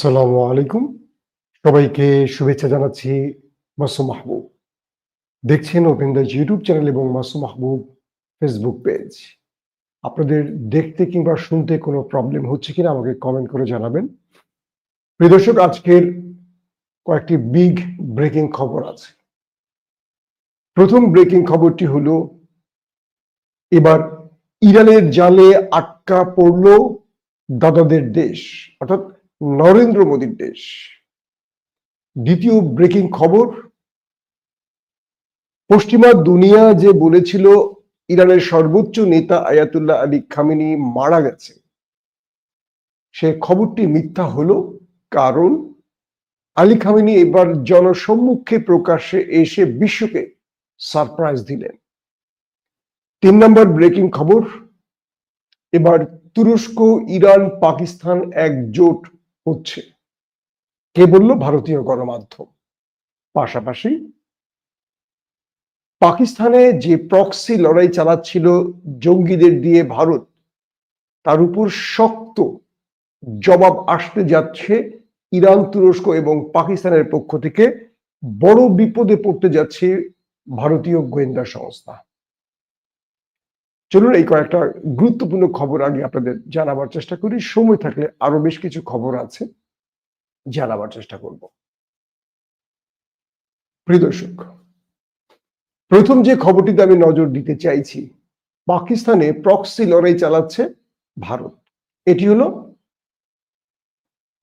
আসসালামু আলাইকুম। সবাইকে শুভেচ্ছা জানাচ্ছি মাসুম মাহবুব। দেখছেন ওপেন দ্য ইউটিউব চ্যানেল এবং মাসুম মাহবুব ফেসবুক পেজ আপনাদের দেখতে কিংবা শুনতে কোনো প্রবলেম হচ্ছে কিনা আমাকে কমেন্ট করে জানাবেন। প্রিয় দর্শক, আজকের কয়েকটি বিগ ব্রেকিং খবর আছে। প্রথম ব্রেকিং খবরটি হলো, এবার ইরানের জালে আটকা পড়ল দাদাদের দেশ। অর্থাৎ নরেন্দ্র মোদীর দেশ। দ্বিতীয় ব্রেকিং খবর, পশ্চিমা দুনিয়া যে বলেছিল, ইরানের সর্বোচ্চ নেতা আয়াতুল্লাহ আলী খামিনি মারা গেছে। সে খবরটি মিথ্যা হলো কারণ আলী খামিনি এবার জনসম্মুখে প্রকাশ্যে এসে বিশ্বকে সারপ্রাইজ দিলেন। তিন নম্বর ব্রেকিং খবর, এবার তুরস্ক, ইরান, পাকিস্তান একজোট হচ্ছে। কে বলল? ভারতীয় গণমাধ্যম। পাশাপাশি পাকিস্তানে যে প্রক্সি লড়াই চালাচ্ছিল জঙ্গিদের দিয়ে ভারত, তার উপর শক্ত জবাব আসতে যাচ্ছে ইরান, তুরস্ক এবং পাকিস্তানের পক্ষ থেকে। বড় বিপদে পড়তে যাচ্ছে ভারতীয় গোয়েন্দা সংস্থা। চলুন এই কয়েকটা গুরুত্বপূর্ণ খবর আগে আপনাদের জানাবার চেষ্টা করি। সময় থাকলে আরও বেশ কিছু খবর আছে জানাবার চেষ্টা করব। প্রিয় দর্শক, প্রথম যে খবরটিতে আমি নজর দিতে চাইছি, পাকিস্তানে প্রক্সি লড়াই চালাচ্ছে ভারত। এটি হলো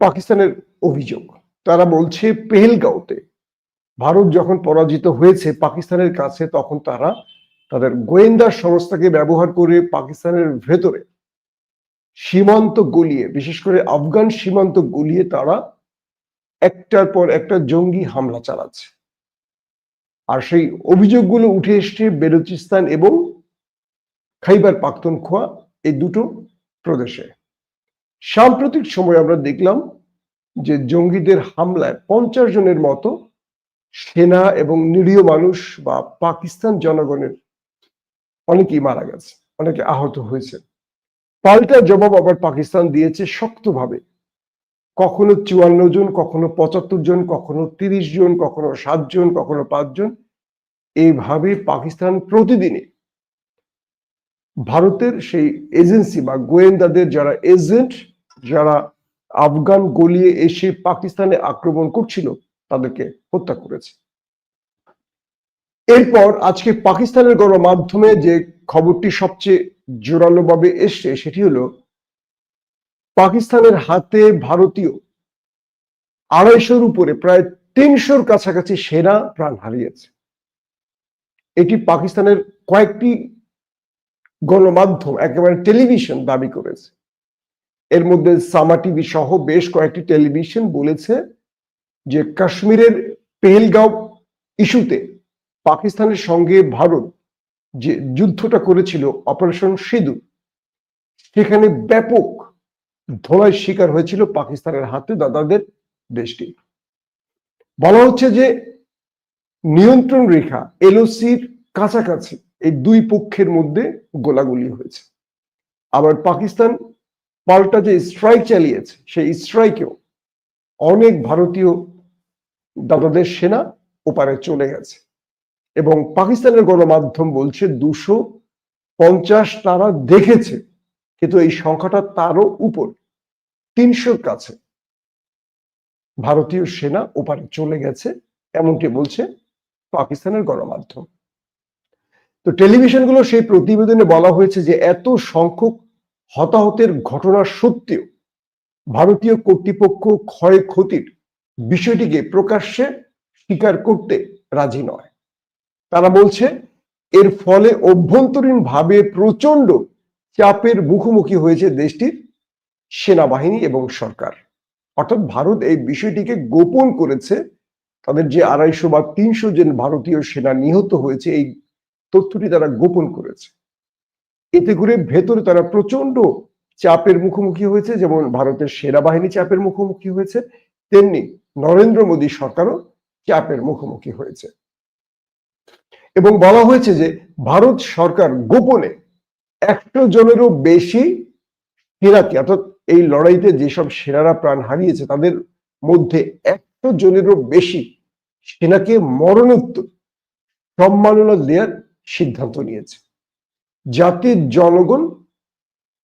পাকিস্তানের অভিযোগ। তারা বলছে, পেহেলগাঁওতে ভারত যখন পরাজিত হয়েছে পাকিস্তানের কাছে, তখন তারা তাদের গোয়েন্দা সংস্থাকে ব্যবহার করে পাকিস্তানের ভেতরে সীমান্ত গলিয়ে, বিশেষ করে আফগান সীমান্ত গলিয়ে তারা একটার পর একটা জঙ্গি হামলা চালাচ্ছে। আর সেই অভিযোগগুলো উঠে এসছে বেলুচিস্তান এবং খাইবার পাখতুনখোয়া এই দুটো প্রদেশে। সাম্প্রতিক সময় আমরা দেখলাম যে জঙ্গিদের হামলায় পঞ্চাশ জনের মতো সেনা এবং নিরীহ মানুষ বা পাকিস্তান জনগণের অনেকেই মারা গেছে, অনেকে আহত হয়েছে পাল্টা জবাব আবার পাকিস্তান দিয়েছে শক্তভাবে। কখনো চুয়ান্ন জন, কখনো পঁচাত্তর জন, কখনো তিরিশ জন, কখনো সাত জন, কখনো পাঁচজন এইভাবে পাকিস্তান প্রতিদিনে ভারতের সেই এজেন্সি বা গোয়েন্দাদের যারা এজেন্ট, যারা আফগান গলিয়ে এসে পাকিস্তানে আক্রমণ করছিল, তাদেরকে হত্যা করেছে। এরপর আজকে পাকিস্তানের গণমাধ্যমে যে খবরটি সবচেয়ে জোরালোভাবে এসছে, সেটি হলো পাকিস্তানের হাতে ভারতীয় আড়াইশোর উপরে প্রায় তিনশোর কাছাকাছি সেনা প্রাণ হারিয়েছে। এটি পাকিস্তানের কয়েকটি গণমাধ্যম, একেবারে টেলিভিশন দাবি করেছে। এর মধ্যে সামা টিভি সহ বেশ কয়েকটি টেলিভিশন বলেছে যে কাশ্মীরের পেহেলগাঁও ইস্যুতে পাকিস্তানের সঙ্গে ভারত যে যুদ্ধটা করেছিল অপারেশন সিঁদুর, সেখানে ব্যাপক ধোলাই শিকার হয়েছিল পাকিস্তানের হাতে দাদাদের দেশটি। বলা হচ্ছে যে নিয়ন্ত্রণ রেখা, এলওসির কাছাকাছি এই দুই পক্ষের মধ্যে গোলাগুলি হয়েছে। আবার পাকিস্তান পাল্টা যে স্ট্রাইক চালিয়েছে, সেই স্ট্রাইকেও অনেক ভারতীয় দাদাদের সেনা ওপারে চলে গেছে। এবং পাকিস্তানের গণমাধ্যম বলছে দুশো পঞ্চাশ তারা দেখেছে, কিন্তু এই সংখ্যাটা তারও উপর, তিনশোর কাছে। ভারতীয় সেনা ওপারে চলে গেছে, এমনটি বলছে পাকিস্তানের গণমাধ্যম। তো টেলিভিশনগুলো সেই প্রতিবেদনে বলা হয়েছে যে এত সংখ্যক হতাহতের ঘটনা সত্ত্বেও ভারতীয় কর্তৃপক্ষ ক্ষয়ক্ষতির বিষয়টিকে প্রকাশ্যে স্বীকার করতে রাজি নয়। তারা বলছে, এর ফলে অভ্যন্তরীণ ভাবে প্রচণ্ড চাপের মুখোমুখি হয়েছে দেশটির সেনাবাহিনী এবং সরকার। অর্থাৎ ভারত এই বিষয়টিকে গোপন করেছে। তাদের যে আড়াইশো বা তিনশো জন ভারতীয় সেনা নিহত হয়েছে, এই তথ্যটি তারা গোপন করেছে। এতে করে ভেতরে তারা প্রচণ্ড চাপের মুখোমুখি হয়েছে, যেমন ভারতের সেনাবাহিনী চাপের মুখোমুখি হয়েছে, তেমনি নরেন্দ্র মোদী সরকারও চাপের মুখোমুখি হয়েছে। এবং বলা হয়েছে যে ভারত সরকার গোপনে একশো জনেরও বেশি সেনাকে, অর্থাৎ এই লড়াইতে যেসব সেনারা প্রাণ হারিয়েছে, তাদের মধ্যে একশো জনেরও বেশি সেনাকে মরণোত্তর সম্মাননা দেওয়ার সিদ্ধান্ত নিয়েছে। জাতির জনগণ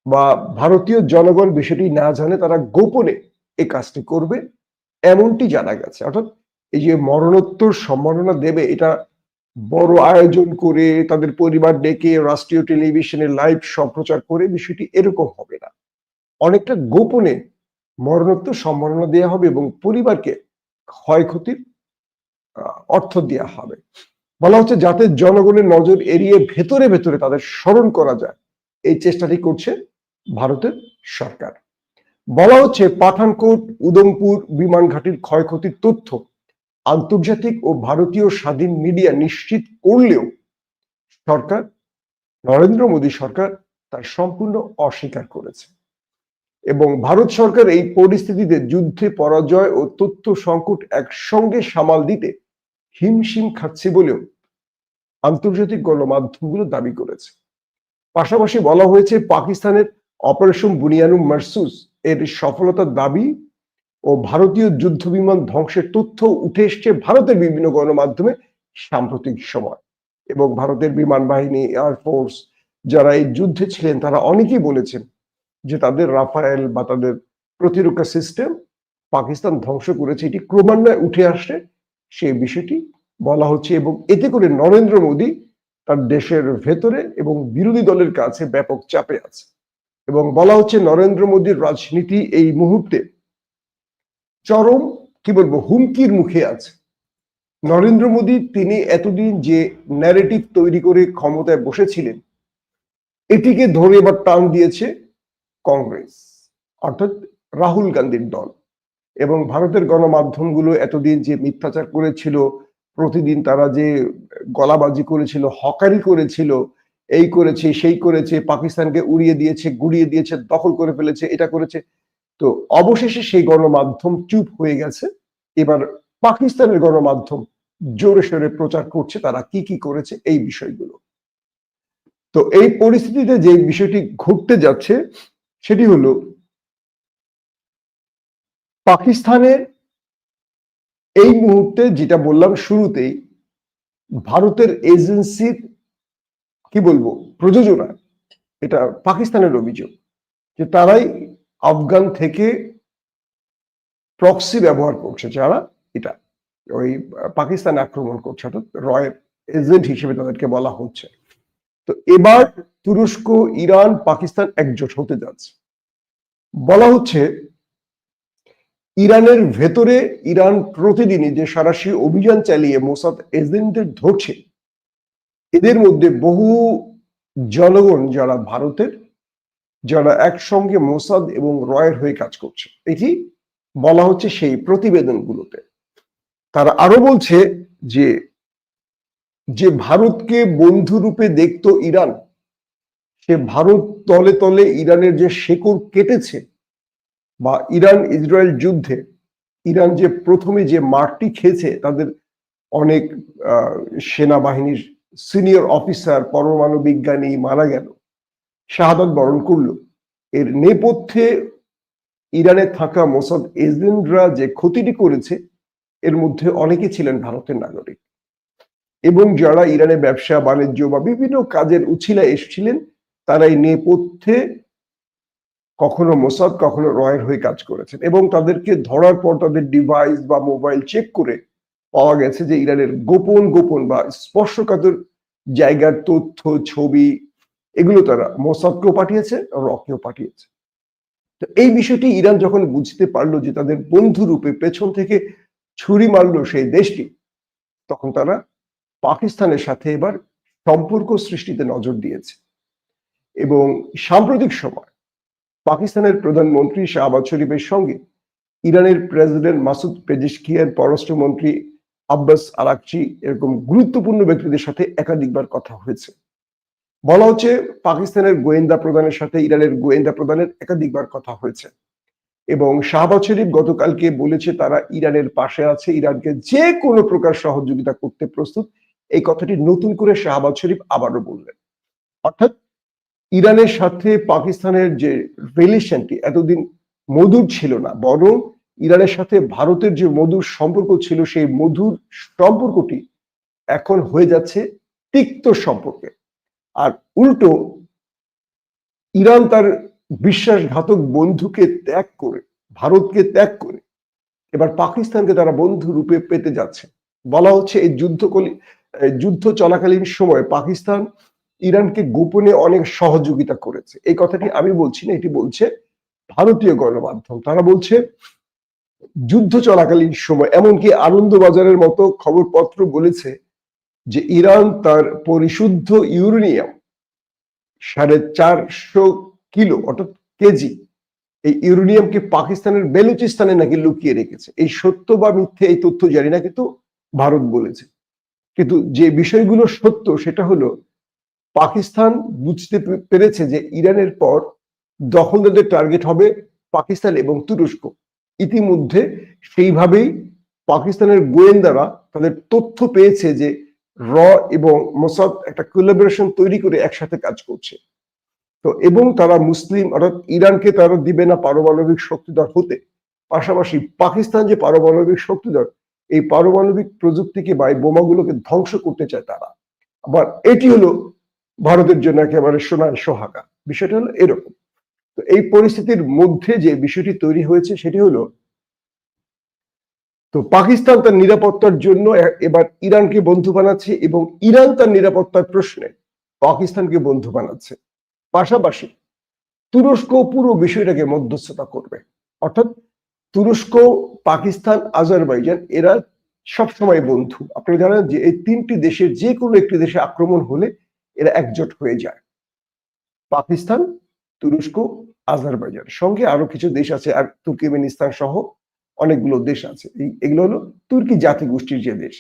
বা ভারতীয় জনগণ বিষয়টি না জানে তারা গোপনে এই কাজটি করবে, এমনটি জানা গেছে। অর্থাৎ এই যে মরণোত্তর সম্মাননা দেবে, এটা বড় আয়োজন করে তাদের পরিবার ডেকে রাষ্ট্রীয় টেলিভিশনে লাইভ সম্প্রচার করে বিষয়টি এরকম হবে না। অনেকটা গোপনে মরণোত্তর সম্মাননা দেওয়া হবে এবং পরিবারকে ক্ষয়ক্ষতির অর্থ দেওয়া হবে। বলা হচ্ছে যাতে জনগণের নজর এড়িয়ে ভেতরে ভেতরে তাদের স্মরণ করা যায়। এই চেষ্টাটি করছে ভারতের সরকার। বলা হচ্ছে পাঠানকোট, উদমপুর বিমান ঘাটির ক্ষয়ক্ষতির তথ্য আন্তর্জাতিক ও ভারতীয় স্বাধীন মিডিয়া নিশ্চিত করলেও সরকার, নরেন্দ্র মোদী সরকার তার সম্পূর্ণ অস্বীকার করেছে। এবং ভারত সরকার এই পরিস্থিতিতে যুদ্ধে পরাজয় ও তথ্য সংকট একসঙ্গে সামাল দিতে হিমশিম খাচ্ছে বলেও আন্তর্জাতিক গণমাধ্যমগুলো দাবি করেছে। পাশাপাশি বলা হয়েছে, পাকিস্তানের অপারেশন বুনিয়ানু মারসুস এর সফলতার দাবি ও ভারতীয় যুদ্ধ বিমান ধ্বংসের তথ্য উঠে এসছে ভারতের বিভিন্ন গণমাধ্যমে সাম্প্রতিক সময়। এবং ভারতের বিমান বাহিনী এয়ারফোর্স যারা এই যুদ্ধে ছিলেন, তারা অনেকেই বলেছেন যে তাদের রাফায়েল বা তাদের প্রতিরক্ষা সিস্টেম পাকিস্তান ধ্বংস করেছে। এটি ক্রমান্বয়ে উঠে আসছে। সেই বিষয়টি বলা হচ্ছে এবং এতে করে নরেন্দ্র মোদী তার দেশের ভেতরে এবং বিরোধী দলের কাছে ব্যাপক চাপে আছে। এবং বলা হচ্ছে নরেন্দ্র মোদীর রাজনীতি এই মুহূর্তে চরম, কি বলব, হুমকির মুখে আছে। নরেন্দ্র মোদী, তিনি এতদিন যে ন্যারেটিভ তৈরি করে ক্ষমতায় বসেছিলেন, এটিকে ধরে এবার টান দিয়েছে কংগ্রেস, অর্থাৎ রাহুল গান্ধীর দল। এবং ভারতের গণমাধ্যমগুলো এতদিন যে মিথ্যাচার করেছিল, প্রতিদিন তারা যে গলাবাজি করেছিল, হকারি করেছিল, এই করেছে, সেই করেছে, পাকিস্তানকে উড়িয়ে দিয়েছে গুড়িয়ে দিয়েছে, দখল করে ফেলেছে, এটা করেছে তো অবশেষে সেই গণমাধ্যম চুপ হয়ে গেছে। এবার পাকিস্তানের গণমাধ্যম জোরে সোরে প্রচার করছে তারা কি কি করেছে এই বিষয়গুলো। তো এই পরিস্থিতিতে যে বিষয়টি ঘটতে যাচ্ছে সেটি হলো পাকিস্তানের এই মুহূর্তে যেটা বললাম শুরুতেই, ভারতের এজেন্সির কি বলব, প্রযোজনা, এটা পাকিস্তানের অভিযোগ যে তারাই আফগান থেকে প্রক্সি ব্যবহার করছে যারা, এটা ওই পাকিস্তান আক্রমণ করছে, অর্থাৎ রয়ের এজেন্ট হিসেবে তাদেরকে বলা হচ্ছে। তো এবার তুরস্ক, ইরান, পাকিস্তান একজোট হতে যাচ্ছে। বলা হচ্ছে, ইরানের ভেতরে ইরান প্রতিদিনই যে সরাসরি অভিযান চালিয়ে মোসাদ এজেন্টদের ধরছে, এদের মধ্যে বহু জনগণ যারা ভারতের যারা একসঙ্গে মোসাদ এবং রয়ের হয়ে কাজ করছে। এটি বলা হচ্ছে সেই প্রতিবেদনগুলোতে। তারা আরও বলছে যে যে ভারতকে বন্ধু রূপে দেখত ইরান, সে ভারত তলে তলে ইরানের যে শেকড় কেটেছে বা ইরান ইসরায়েল যুদ্ধে, ইরান যে প্রথমে যে মারটি খেয়েছে, তাদের অনেক সেনাবাহিনীর সিনিয়র অফিসার পরমাণু বিজ্ঞানী মারা গেল। শাহাদত বরণ করল। এর নেপথ্যে ইরানে থাকা মোসাদ এজেন্টরা যে ক্ষতিটি করেছে, এর মধ্যে অনেকে ছিলেন ভারতের নাগরিক। এবং যারা ইরানে ব্যবসা, বাণিজ্য বা বিভিন্ন কাজের উছিলা এসেছিলেন তারা এই নেপথ্যে কখনো মোসাদ, কখনো রয়ের হয়ে কাজ করেছেন এবং তাদেরকে ধরার পর তাদের ডিভাইস বা মোবাইল চেক করে পাওয়া গেছে যে ইরানের গোপন গোপন বা স্পর্শকাতর জায়গার তথ্য, ছবি এগুলো তারা মোসাদকেও পাঠিয়েছে রকেও পাঠিয়েছে। তো এই বিষয়টি ইরান যখন বুঝতে পারল যে তাদের বন্ধু রূপে পেছন থেকে ছুরি মারলো সেই দেশটি, তখন তারা পাকিস্তানের সাথে এবার সম্পর্ক সৃষ্টিতে নজর দিয়েছে। এবং সাম্প্রতিক সময় পাকিস্তানের প্রধানমন্ত্রী শাহবাজ শরীফের সঙ্গে ইরানের প্রেসিডেন্ট মাসুদ পেজিশকিয়ার পররাষ্ট্রমন্ত্রী আব্বাস আরাকচি এরকম গুরুত্বপূর্ণ ব্যক্তিদের সাথে একাধিকবার কথা হয়েছে। বলা হচ্ছে পাকিস্তানের গোয়েন্দা প্রধানের সাথে ইরানের গোয়েন্দা প্রধানের একাধিকবার কথা হয়েছে। এবং শাহবাজ শরীফ গতকালকে বলেছে তারা ইরানের পাশে আছে, ইরানকে যে কোনো প্রকার সহযোগিতা করতে প্রস্তুত। এই কথাটি নতুন করে শাহবাজ শরীফ আবারও বললেন। অর্থাৎ ইরানের সাথে পাকিস্তানের যে রিলেশনটি এতদিন মধুর ছিল না, বরং ইরানের সাথে ভারতের যে মধুর সম্পর্ক ছিল, সেই মধুর সম্পর্কটি এখন হয়ে যাচ্ছে তিক্ত সম্পর্কে। আর উল্টো, ইরান তার বিশ্বাসঘাতক বন্ধুকে ত্যাগ করে, ভারতকে ত্যাগ করে, এবার পাকিস্তানকে তারা বন্ধু রূপে পেতে যাচ্ছে। বলা হচ্ছে এই যুদ্ধকলি যুদ্ধ চলাকালীন সময় পাকিস্তান ইরানকে গোপনে অনেক সহযোগিতা করেছে। এই কথাটি আমি বলছি না, এটি বলছে ভারতীয় গণমাধ্যম। তারা বলছে, যুদ্ধ চলাকালীন সময়, এমনকি আনন্দবাজারের মতো খবরপত্র বলেছে যে ইরান তার পরিশুদ্ধ ইউরেনিয়াম সাড়ে চারশো কিলো অর্থাৎ কেজি এই ইউরেনিয়ামকে পাকিস্তানের বেলুচিস্তানে নাকি লুকিয়ে রেখেছে। এই সত্য বা মিথ্যে এই তথ্য জানি না, কিন্তু ভারত বলেছে। কিন্তু যে বিষয়গুলো সত্য সেটা হলো, পাকিস্তান বুঝতে পেরেছে যে ইরানের পর দখলদারদের টার্গেট হবে পাকিস্তান এবং তুরস্ক। ইতিমধ্যে সেইভাবেই পাকিস্তানের গোয়েন্দারা তাদের তথ্য পেয়েছে যে র এবং মোসাদ একটা কোলাবোরেশন তৈরি করে একসাথে কাজ করছে। তো এবং তারা মুসলিম, অর্থাৎ ইরানকে তারা দিবে না পারমাণবিক শক্তিধর হতে। পাশাপাশি পাকিস্তান যে পারমাণবিক শক্তিধর, এই পারমাণবিক প্রযুক্তিকে বা এই বোমাগুলোকে ধ্বংস করতে চায় তারা। আবার এটি হলো ভারতের জন্য একেবারে সোনার সোহাগা। বিষয়টা হলো এরকম। তো এই পরিস্থিতির মধ্যে যে বিষয়টি তৈরি হয়েছে, সেটি হলো তো পাকিস্তান তার নিরাপত্তার জন্য এবার ইরানকে বন্ধু বানাচ্ছে এবং ইরান তার নিরাপত্তার প্রশ্নে পাকিস্তানকে বন্ধু বানাচ্ছে। পাশাপাশি তুরস্ক পুরো বিষয়টাকে মধ্যস্থতা করবে। অর্থাৎ তুরস্ক, পাকিস্তান, আজারবাইজান এরা সবসময় বন্ধু। আপনি জানেন যে এই তিনটি দেশের যে কোনো একটি দেশে আক্রমণ হলে এরা একজোট হয়ে যায়। পাকিস্তান, তুরস্ক, আজারবাইজান। সঙ্গে আরও কিছু দেশ আছে আর তুর্কিমেনিস্তান সহ অনেকগুলো দেশ আছে। এগুলো হলো তুর্কি জাতি গোষ্ঠীর যে দেশ।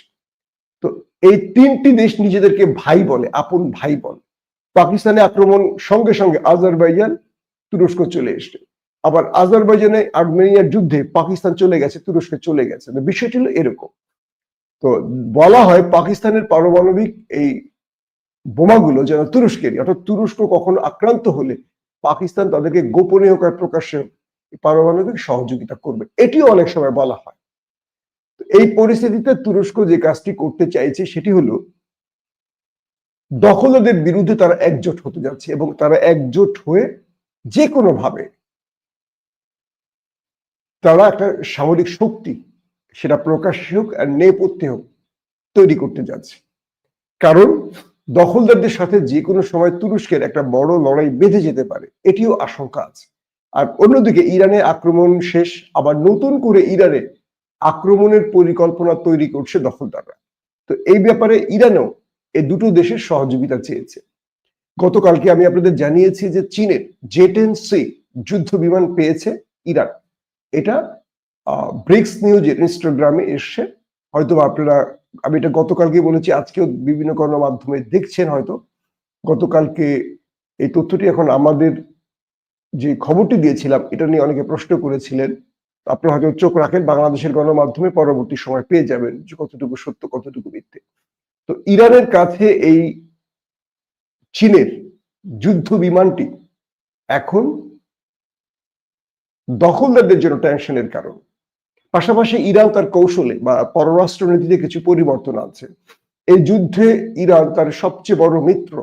তো এই তিনটি দেশ নিজেদেরকে ভাই বলে, আপন ভাই বলে। পাকিস্তানে আক্রমণ, সঙ্গে সঙ্গে আজারবাইজান তুরস্ক চলে এসছে। আবার আজারবাইজানে আর্মেনিয়ার যুদ্ধে পাকিস্তান চলে গেছে, তুরস্কে চলে গেছে। বিষয়টি হলো এরকম। তো বলা হয় পাকিস্তানের পারমাণবিক এই বোমাগুলো যেন তুরস্কেরই, অর্থাৎ তুরস্ক কখনো আক্রান্ত হলে পাকিস্তান তাদেরকে গোপনীয় প্রকাশ্যে পারমাণবিক সহযোগিতা করবে, এটিও অনেক সময় বলা হয়। এই পরিস্থিতিতে তুরস্ক যে কাজটি করতে চাইছে সেটি হলো, দখলদের বিরুদ্ধে তারা একজোট হতে যাচ্ছে এবং তারা একজোট হয়ে যে কোনো ভাবে তারা একটা সামরিক শক্তি, সেটা প্রকাশ্যে হোক আর নেপথ্যে হোক, তৈরি করতে যাচ্ছে। কারণ দখলদারদের সাথে যে কোনো সময় তুরস্কের একটা বড় লড়াই বেঁধে যেতে পারে, এটিও আশঙ্কা আছে। আর অন্যদিকে ইরানে আক্রমণ শেষ, আবার নতুন করে ইরানে আক্রমণের পরিকল্পনা তৈরি করছে দখলদাররা। তো এই ব্যাপারে ইরানও এই দুটো দেশের সহযোগিতা চেয়েছে। গতকালকে আমি আপনাদের জানিয়েছি যে চীনের জেটেন সি যুদ্ধ বিমান পেয়েছে ইরান। এটা ব্রিক্স নিউজের ইনস্টাগ্রামে এসছে। হয়তো আপনারা, আমি এটা গতকালকে বলেছি, আজকেও বিভিন্ন গণমাধ্যমে দেখছেন হয়তো। গতকালকে এই তথ্যটি এখন আমাদের যে খবরটি দিয়েছিলাম, এটা নিয়ে অনেকে প্রশ্ন করেছিলেন। আপনারা হয়তো চোখ রাখেন, বাংলাদেশের গণমাধ্যমে পরবর্তী সময় পেয়ে যাবেন যে কতটুকু সত্য, কতটুকু মিথ্যে। তো ইরানের কাছে এই চীনের যুদ্ধ বিমানটি এখন দখলদারদের জন্য টেনশনের কারণ। পাশাপাশি ইরান তার কৌশলে বা পররাষ্ট্র নীতিতে কিছু পরিবর্তন আছে এই যুদ্ধে ইরান তার সবচেয়ে বড় মিত্র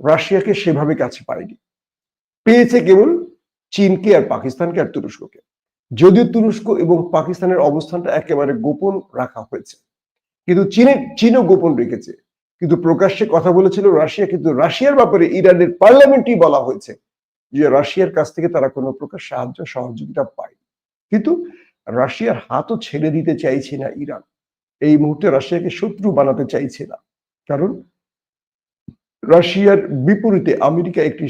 রাশিয়াকে সেভাবে কাছে পায়নি। পেয়েছে কেবল চীনকে আর পাকিস্তানকে আর তুরস্ককে। যদিও তুরস্ক এবং পাকিস্তানের অবস্থানটা একেবারে গোপন রাখা হয়েছে। কিন্তু চীনের চীনও গোপন রেখেছে। কিন্তু প্রকাশ্যে কথা বলেছিল রাশিয়া, কিন্তু রাশিয়ার ব্যাপারে ইরানের পার্লামেন্টই বলা হয়েছে যে রাশিয়ার কাছ থেকে তারা কোনো প্রকার সাহায্য, সহযোগিতা পায়। কিন্তু রাশিয়ার হাতও ছেড়ে দিতে চাইছে না ইরান। এই মুহূর্তে রাশিয়াকে শত্রু বানাতে চাইছে না। কারণ রাশিয়ার বিপরীতে আমেরিকা একটি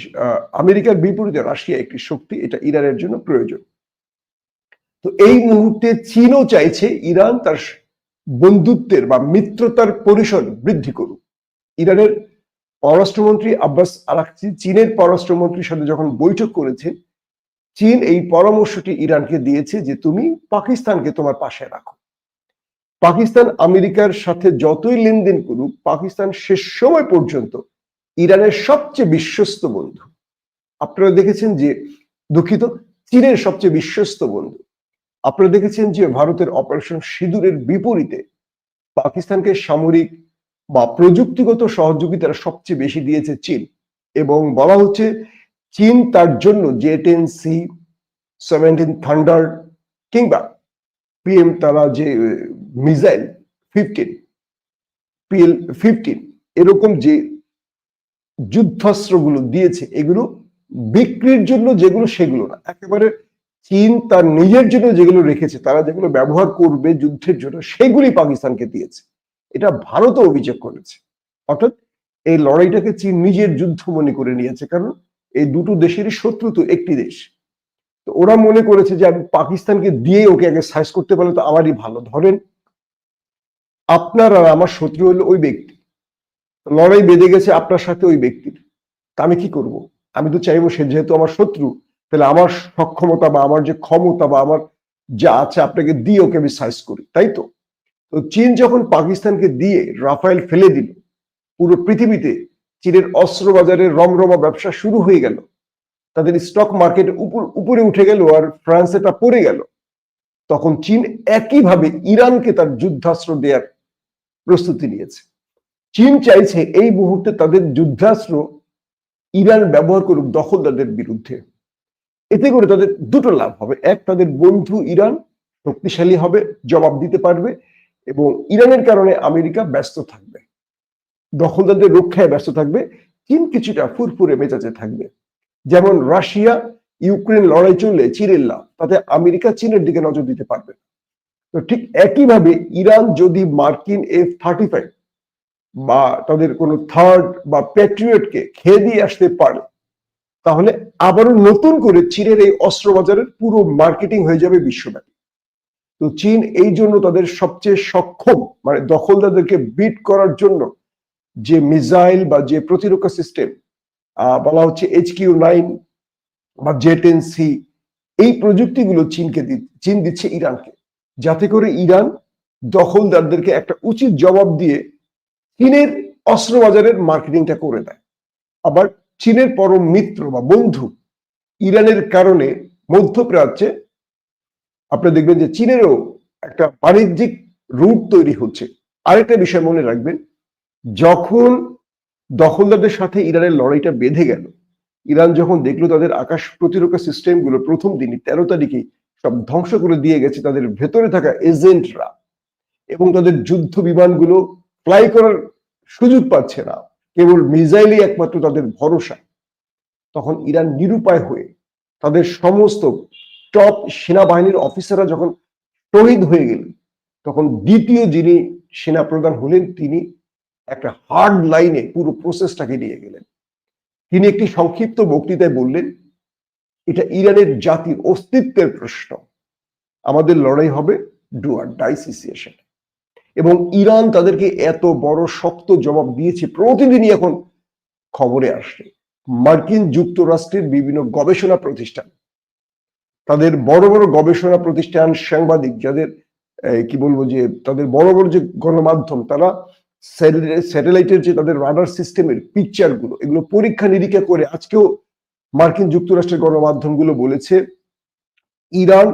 আমেরিকার বিপরীতে রাশিয়া একটি শক্তি, এটা ইরানের জন্য প্রয়োজন। তো এই মুহূর্তে চীনও চাইছে ইরান তার বন্ধুত্বের বা মিত্রতার পরিসর বৃদ্ধি করুক। ইরানের পররাষ্ট্রমন্ত্রী আব্বাস আলাকচি চীনের পররাষ্ট্রমন্ত্রীর সাথে যখন বৈঠক করেছে, চীন এই পরামর্শটি ইরানকে দিয়েছে যে তুমি পাকিস্তানকে তোমার পাশে রাখো। পাকিস্তান আমেরিকার সাথে যতই লেনদেন করুক, পাকিস্তান শেষ সময় পর্যন্ত ইরানের সবচেয়ে বিশ্বস্ত বন্ধু। আপনারা দেখেছেন যে দুঃখিত, চীনের সবচেয়ে বিশ্বস্ত বন্ধু। আপনারা দেখেছেন যে ভারতের অপারেশন সিঁদুরের বিপরীতে পাকিস্তানকে সামরিক বা প্রযুক্তিগত সহযোগিতা সবচেয়ে বেশি দিয়েছে চীন। এবং বলা হচ্ছে চীন তার জন্য J ten C seventeen Thunder কিংবা পিএম তারা যে মিসাইল ফিফটিন, পিএল ফিফটিন, এরকম যে যুদ্ধাস্ত্রগুলো দিয়েছে, এগুলো বিক্রির জন্য যেগুলো সেগুলো না। একেবারে চীন তার নিজের জন্য যেগুলো রেখেছে, তারা যেগুলো ব্যবহার করবে যুদ্ধের জন্য, সেগুলি পাকিস্তানকে দিয়েছে। এটা ভারতও অভিযোগ করেছে। অর্থাৎ এই লড়াইটাকে চীন নিজের যুদ্ধ মনে করে নিয়েছে, কারণ এই দুটো দেশেরই শত্রু তো একটি দেশ। তো ওরা মনে করেছে যে আমি পাকিস্তানকে দিয়ে ওকে আগে সাইজ করতে পারলে তো আমারই ভালো। ধরেন আপনার আর আমার শত্রু হলো ওই ব্যক্তি। লড়াই বেঁধে গেছে আপনার সাথে ওই ব্যক্তির। তা আমি কি করব? আমি তো চাইব সে যেহেতু আমার শত্রু, তাহলে আমার সক্ষমতা বা আমার যে ক্ষমতা বা আমার যা আছে আপনাকে দিয়ে ওকে আমি সাইজ করি, তাই তো? তো চীন যখন পাকিস্তানকে দিয়ে রাফায়েল ফেলে দিল, পুরো পৃথিবীতে চীনের অস্ত্র বাজারের রমরমা ব্যবসা শুরু হয়ে গেল। তাদের স্টক মার্কেট উপর, উপরে উঠে গেল আর ফ্রান্স এটা পড়ে গেল। তখন চীন একইভাবে ইরানকে তার যুদ্ধাস্ত্র দেওয়ার প্রস্তুতি নিয়েছে। চীন চাইছে এই মুহূর্তে তাদের যুদ্ধাস্ত্র ইরান ব্যবহার করুক দখলদারদের বিরুদ্ধে। এতে করে তাদের দুটো লাভ হবে। এক, তাদের বন্ধু ইরান শক্তিশালী হবে, জবাব দিতে পারবে এবং ইরানের কারণে আমেরিকা ব্যস্ত থাকবে। দখলদারদের রক্ষায় ব্যস্ত থাকবে, চীন কিছুটা ফুরফুরে মেজাজে থাকবে। যেমন রাশিয়া ইউক্রেন লড়াই চললে চীনের লাভ, তাতে আমেরিকা চীনের দিকে নজর দিতে পারবে তো ঠিক একইভাবে ইরান যদি মার্কিন এফ থার্টি ফাইভ বা তাদের কোনো থার্ড বা প্যাট্রিয়টকে খেয়ে দিয়ে আসতে পারে, তাহলে আবারও নতুন করে চীনের এই অস্ত্র বাজারের পুরো মার্কেটিং হয়ে যাবে বিশ্বব্যাপী। তো চীন এই জন্য তাদের সবচেয়ে সক্ষম মানে দখলদারদেরকে বিট করার জন্য যে মিসাইল বা যে প্রতিরক্ষা সিস্টেম বলা হচ্ছে এইচ কিউ নাইন বা জে টেন সি এই প্রযুক্তিগুলো চীনকে চীন দিচ্ছে ইরানকে। যাতে করে ইরান দখলদারদেরকে একটা উচিত জবাব দিয়ে চীনের অস্ত্র বাজারের মার্কেটিংটা করে দেয়। আবার চীনের পরম মিত্র বা বন্ধু ইরানের কারণে মধ্যপ্রাচ্যে আপনি দেখবেন যে চীনেরও একটা বাণিজ্যিক রুট তৈরি হচ্ছে। আরেকটা বিষয় মনে রাখবেন, যখন দখলদারদের সাথে ইরানের লড়াইটা বেঁধে গেল, ইরান যখন দেখল তাদের আকাশ প্রতিরক্ষা সিস্টেমগুলো প্রথম দিনই তেরো তারিখে সব ধ্বংস করে দিয়ে গেছে তাদের ভেতরে থাকা এজেন্টরা এবং তাদের যুদ্ধ বিমানগুলো ফ্লাই করার সুযোগ পাচ্ছে না। কেবল মিসাইলই একমাত্র তাদের ভরসা। তখন ইরান নিরুপায় হয়ে তাদের সমস্ত টপ সেনাবাহিনীর অফিসাররা যখন শহীদ হয়ে গেলেন, তখন দ্বিতীয় যিনি সেনা প্রধান হলেন তিনি একটা হার্ড লাইনে পুরো প্রসেসটাকে নিয়ে গেলেন। তিনি একটি সংক্ষিপ্ত বক্তৃতায় বললেন, এটা ইরানের জাতির অস্তিত্বের প্রশ্ন। আমাদের লড়াই হবে ডু আর ডাই সিচুয়েশন এবং ইরান তাদেরকে এত বড় শক্ত জবাব দিয়েছে। প্রতিদিনই এখন খবরে আসছে, মার্কিন যুক্তরাষ্ট্রের বিভিন্ন গবেষণা প্রতিষ্ঠান। তাদের বড় বড় গবেষণা প্রতিষ্ঠান, সাংবাদিক, যাদের কি বলব যে, তাদের বড় বড় যে গণমাধ্যম, তারা স্যাটেলাইটের যে তাদের রাডার সিস্টেমের পিকচারগুলো এগুলো পরীক্ষা নিরীক্ষা করে আজকেও মার্কিন যুক্তরাষ্ট্রের গণমাধ্যমগুলো বলেছে, ইরান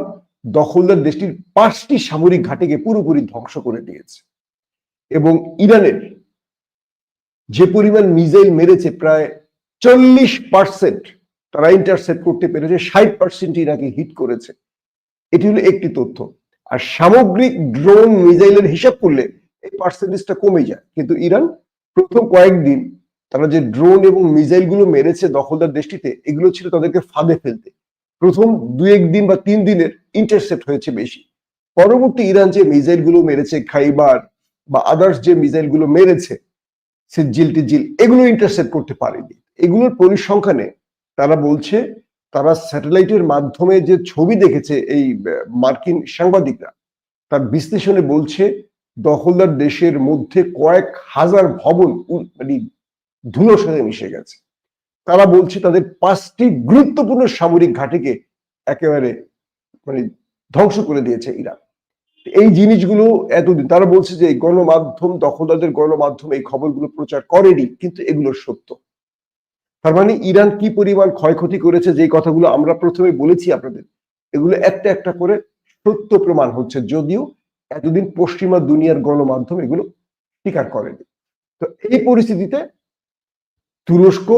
দখলদার দেশটির পাঁচটি সামরিক ঘাটিকে পুরোপুরি ধ্বংস করে দিয়েছে। এবং ইরানের যে পরিমাণ মিসাইল মেরেছে প্রায় চল্লিশ পার্সেন্ট তারা ইন্টারসেপ্ট করতে পেরেছে, ষাট পার্সেন্টই নাকি হিট করেছে। এটি হলো একটি তথ্য। আর সামগ্রিক ড্রোন মিসাইলের হিসাব করলে এই পার্সেন্টেজটা কমে যায়। কিন্তু ইরান প্রথম কয়েকদিন তারা যে ড্রোন এবং মিসাইলগুলো মেরেছে দখলদার দেশটিতে, এগুলো ছিল তাদেরকে ফাঁদে ফেলতে। প্রথম দু দিন বা তিন দিনের ইন্টারসেপ্ট হয়েছে বেশি। পরবর্তী ইরান যে মিসাইলগুলো মেরেছে, খাইবার বা আদার্স যে মিসাইলগুলো মেরেছে, সিজিল, টিজিল, এগুলো ইন্টারসেপ্ট করতে পারেনি। এগুলোর পরিসংখ্যানে তারা বলছে, তারা স্যাটেলাইটের মাধ্যমে যে ছবি দেখেছে এই মার্কিন সাংবাদিকরা, তার বিশ্লেষণে বলছে, দখলদার দেশের মধ্যে কয়েক হাজার ভবন মানে ধুলোর সাথে মিশে গেছে। তারা বলছে তাদের পাঁচটি গুরুত্বপূর্ণ সামরিক ঘাটিকে একেবারে মানে ধ্বংস করে দিয়েছে ইরান। এই জিনিসগুলো এতদিন তারা বলছে যে গণমাধ্যম, দখলদারদের গণমাধ্যম এই খবরগুলো প্রচার করেনি, কিন্তু এগুলো সত্য। তার মানে ইরান কি পরিমাণ ক্ষয়ক্ষতি করেছে যে কথাগুলো আমরা প্রথমে বলেছি আপনাদের, এগুলো একটা একটা করে সত্য প্রমাণ হচ্ছে, যদিও এতদিন পশ্চিমা দুনিয়ার গণমাধ্যম এগুলো স্বীকার করেনি। তো এই পরিস্থিতিতে তুরস্ক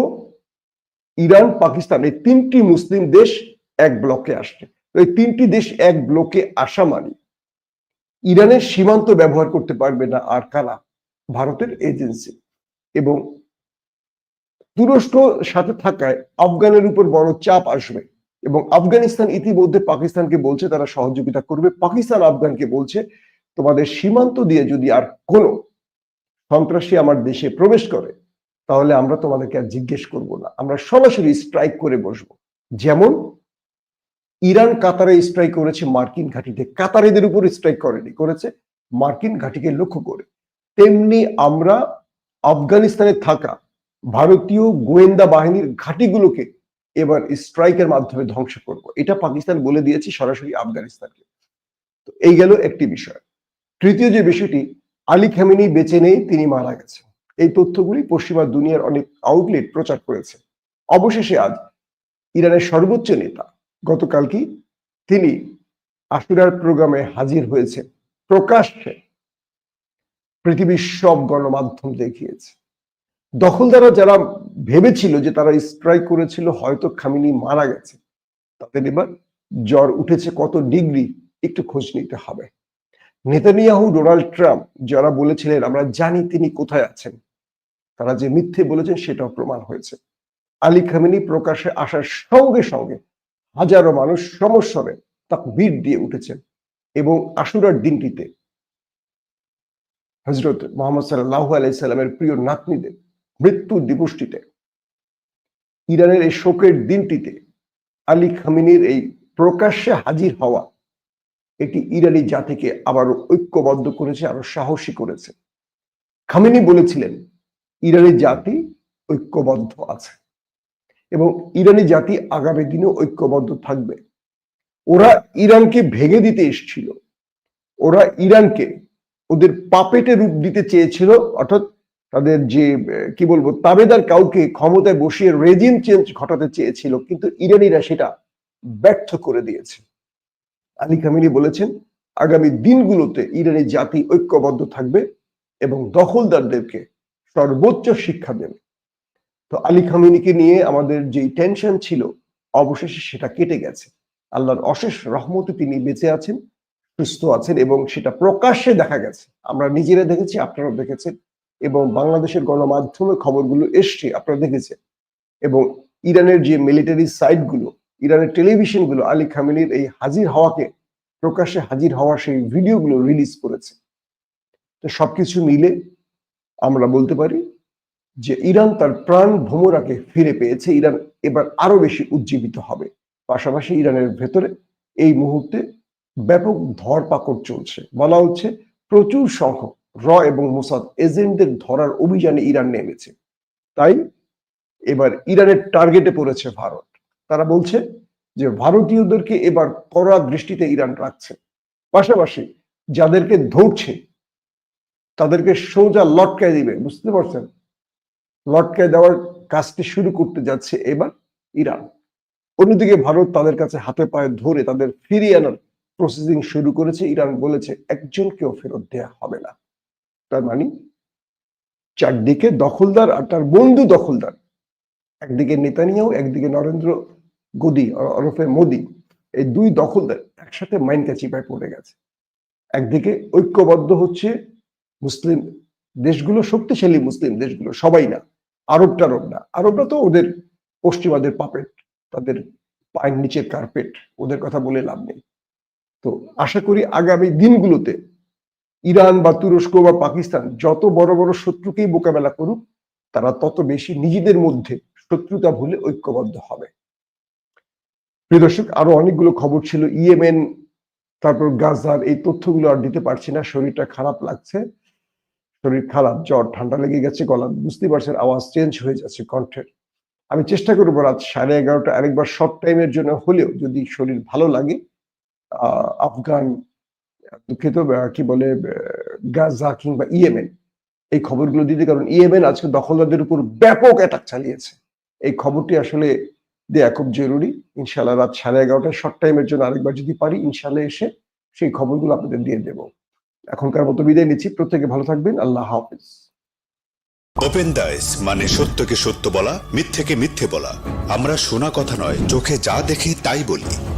ইরান, পাকিস্তান, এই তিনটি মুসলিম দেশ এক ব্লকে আসছে। তো এই তিনটি দেশ এক ব্লকে আসা মানে ইরানের সীমান্ত ব্যবহার করতে পারবে না আর কারা? ভারতের এজেন্সি এবং তুরস্ক সাথে থাকায় আফগানের উপর বড় চাপ আসবে। এবং আফগানিস্তান ইতিমধ্যে পাকিস্তানকে বলছে, তারা সহযোগিতা করবে। পাকিস্তান আফগানকে বলছে, তোমাদের সীমান্ত দিয়ে যদি আর কোনো সন্ত্রাসী আমার দেশে প্রবেশ করে তাহলে আমরা তোমাদেরকে আর জিজ্ঞেস করব না। আমরা সরাসরি স্ট্রাইক করে বসবো। যেমন, ইরান কাতারে স্ট্রাইক করেছে মার্কিন ঘাঁটিতে। কাতারিদের উপর স্ট্রাইক করেনি, করেছে মার্কিন ঘাঁটিকে লক্ষ্য করে। তেমনি আমরা আফগানিস্তানে থাকা ভারতীয় গোয়েন্দা বাহিনীর ঘাঁটিগুলোকে এবার স্ট্রাইকের মাধ্যমে ধ্বংস করব। এটা পাকিস্তান বলে দিয়েছে সরাসরি আফগানিস্তানকে। তো এই গেল একটি বিষয়। তৃতীয় যে বিষয়টি, আলী খামিনি বেঁচে নেই, তিনি মারা গেছেন। এই তথ্যগুলি পশ্চিমা দুনিয়ার অনেক আউটলেট প্রচার করেছে। অবশেষে আজ ইরানের সর্বোচ্চ নেতা, গতকাল কি তিনি আশুরার প্রোগ্রামে হাজির হয়েছে প্রকাশ্যে পৃথিবীর সব গণমাধ্যম দেখিয়েছে। দখলদারা যারা ভেবেছিল যে তারা স্ট্রাইক করেছিল, হয়তো খামিনি মারা গেছে। তাদের এবার জ্বর উঠেছে কত ডিগ্রি, একটু খোঁজ নিতে হবে। নেতানিয়াহু, ডোনাল্ড ট্রাম্প যারা বলেছিলেন, আমরা জানি তিনি কোথায় আছেন। তারা যে মিথ্যে বলেছেন সেটাও প্রমাণ হয়েছে। আলী খামিনি প্রকাশে আসার সঙ্গে সঙ্গে হাজারো মানুষ সমস্বরে তাকবীর দিয়ে উঠেছেন এবং আশুরার দিনটিতে হজরত মোহাম্মদ সাল্লাহ আলাইসাল্লামের প্রিয় নাতনিদের মৃত্যু দিবসটিতে ইরানের এই শোকের দিনটিতে আলী খামিনির এই প্রকাশ্যে হাজির হওয়া এটি ইরানি জাতিকে আবারও ঐক্যবদ্ধ করেছে আরও সাহসী করেছে। খামিনি বলেছিলেন ইরানি জাতি ঐক্যবদ্ধ আছে। এবং ইরানি জাতি আগামী দিনে ঐক্যবদ্ধ থাকবে। ওরা ইরানকে ভেঙে দিতে এসছিল। ওরা ইরানকে ওদের পাপেটে রূপ দিতে চেয়েছিল। অর্থাৎ তাদের যে, কি বলব, তাবেদার কাউকে ক্ষমতায় বসিয়ে রেজিম চেঞ্জ ঘটাতে চেয়েছিল, কিন্তু ইরানিরা সেটা ব্যর্থ করে দিয়েছে। আলী কামিনী বলেছেন, আগামী দিনগুলোতে ইরানি জাতি ঐক্যবদ্ধ থাকবে এবং দখলদারদেরকে সর্বোচ্চ শিক্ষা দেবে। তো আলী খামিনীকে নিয়ে আমাদের যে টেনশন ছিল, অবশেষে সেটা কেটে গেছে। আল্লাহর অশেষ রহমতে তিনি বেঁচে আছেন, সুস্থ আছেন এবং সেটা প্রকাশ্যে দেখা গেছে। আমরা নিজেরা দেখেছি, আপনারাও দেখেছেন এবং বাংলাদেশের গণমাধ্যমে খবরগুলো এসছে, আপনারা দেখেছেন। এবং ইরানের যে মিলিটারি সাইটগুলো ইরানের টেলিভিশনগুলো আলী খামিনীর এই হাজির হওয়াকে, প্রকাশ্যে হাজির হওয়ার সেই ভিডিওগুলো রিলিজ করেছে। তো সবকিছু মিলে আমরা বলতে পারি যে ইরান তার প্রাণ ভোমরাকে ফিরে পেয়েছে। ইরান এবার আরও বেশি উজ্জীবিত হবে। পাশাপাশি ইরানের ভেতরে এই মুহূর্তে ব্যাপক ধরপাকড় চলছে। বলা হচ্ছে প্রচুর সংখ্যক র এবং মোসাদ এজেন্টদের ধরার অভিযানে ইরান নেমেছে। তাই এবার ইরানের টার্গেটে পড়েছে ভারত। তারা বলছে যে ভারতীয়দেরকে এবার কড়া দৃষ্টিতে ইরান রাখছে। পাশাপাশি যাদেরকে ধরছে তাদেরকে সোজা লটকায় দিবে, বুঝতে পারছেন? লটকায় দেওয়ার কাজটি শুরু করতে যাচ্ছে এবার ইরান। অন্যদিকে ভারত তাদের কাছে হাতে পায়ে ধরে তাদের ফিরিয়ে আনার প্রসেসিং শুরু করেছে। ইরান বলেছে, একজনকেও ফেরত দেয়া হবে না। তার মানে চারদিকে দখলদার আর তার বন্ধু দখলদার। একদিকে নেতানিয়াও একদিকে নরেন্দ্র গদি ওরফে মোদি, এই দুই দখলদার একসাথে মাইনকা চিপায় পড়ে গেছে। একদিকে ঐক্যবদ্ধ হচ্ছে মুসলিম দেশগুলো শক্তিশালী মুসলিম দেশগুলো, সবাই না আরব টারব না। আরবরা তো ওদের পশ্চিমাদের পাপেট তাদের পায়ের নিচের কার্পেট ওদের কথা বলে লাভ নেই। তো আশা করি আগামী দিনগুলোতে ইরান বা তুরস্ক বা পাকিস্তান যত বড় বড় শত্রুকেই মোকাবেলা করুক, তারা তত বেশি নিজেদের মধ্যে শত্রুতা ভুলে ঐক্যবদ্ধ হবে। প্রিয় দর্শক, আরও অনেকগুলো খবর ছিল। ইয়েমেন, তারপর গাজার এই তথ্যগুলো আর দিতে পারছি না, শরীরটা খারাপ লাগছে। শরীর খারাপ, জ্বর, ঠান্ডা লেগে গেছে, গলা বুঝতে পারছেন, আওয়াজ চেঞ্জ হয়ে যাচ্ছে কণ্ঠের। আমি চেষ্টা করব রাত সাড়ে এগারোটা, আরেকবার শর্ট টাইমের জন্য হলেও যদি শরীর ভালো লাগে আফগান, দুঃখিত কি বলে গাজা কিংবা ইয়েমেন, এই খবরগুলো দিতে, কারণ ইয়েমেন আজকে দখলদারদের উপর ব্যাপক অ্যাটাক চালিয়েছে। এই খবরটি আসলে দেয়া খুব জরুরি। ইনশাল্লাহ রাত সাড়ে এগারোটায় শর্ট টাইমের জন্য আরেকবার যদি পারি ইনশাল্লাহ এসে সেই খবরগুলো আপনাদের দিয়ে দেব। এখনকার মতো বিদায় নিচ্ছি। প্রত্যেকে ভালো থাকবেন। আল্লাহ হাফিজ। ওপেন দাইস মানে সত্যকে সত্য বলা, মিথ্যেকে মিথ্যে বলা। আমরা শোনা কথা নয়, চোখে যা দেখি তাই বলি।